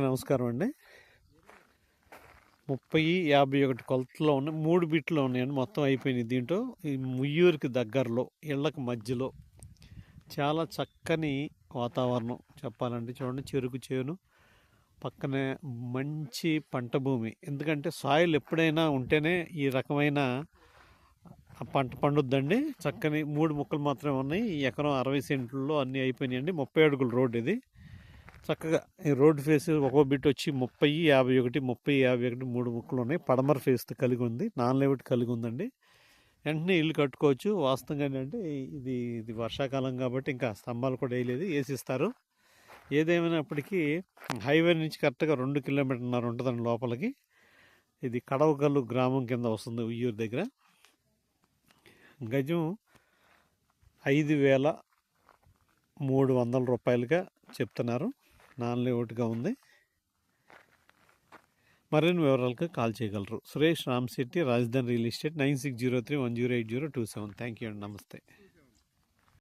నమస్కారం అండి. ముప్పై యాభై ఒకటి కొలతలో ఉన్నాయి మూడు బిట్లు ఉన్నాయండి. మొత్తం అయిపోయినాయి దీంట్లో. ఈ ముయ్యూరికి దగ్గరలో ఇళ్ళకి మధ్యలో చాలా చక్కని వాతావరణం చెప్పాలంటే. చూడండి చెరుకు చేను. పక్కనే మంచి పంట భూమి. ఎందుకంటే సాయిల్ ఎప్పుడైనా ఉంటేనే ఈ రకమైన పంట పండుద్దండి. చక్కని మూడు ముక్కలు మాత్రమే ఉన్నాయి. ఎకరం అరవై సెంట్లలో అన్నీ అయిపోయినాయండి. ముప్పై అడుగుల రోడ్ ఇది. చక్కగా ఈ రోడ్ ఫేస్ ఒక్కో బిట్ వచ్చి ముప్పై యాభై ఒకటి ముప్పై యాభై ఒకటి మూడు ముక్కలు ఉన్నాయి. పడమర ఫేస్ కలిగి ఉంది. నాన్ లేఅవుట్ కలిగి ఉందండి. వెంటనే ఇల్లు కట్టుకోవచ్చు. వాస్తవంగా ఏంటంటే ఇది ఇది వర్షాకాలం కాబట్టి ఇంకా స్తంభాలు కూడా వేయలేదు వేసిస్తారు. ఏదేమైనప్పటికీ హైవే నుంచి కరెక్ట్గా రెండు కిలోమీటర్న్నర ఉంటుందండి లోపలికి. ఇది కడవగల్లు గ్రామం కింద వస్తుంది ఉయ్యూరు దగ్గర. గజం ఐదు వేల మూడు వందల రూపాయలుగా చెప్తున్నారు. నాన్ లేఅవుట్గా ఉంది. మరిన్ని వివరాలకు కాల్ చేయగలరు? Suresh Ram Shetty Rajdhani real estate nine six zero three one zero eight zero two seven. Thank you అండి. నమస్తే.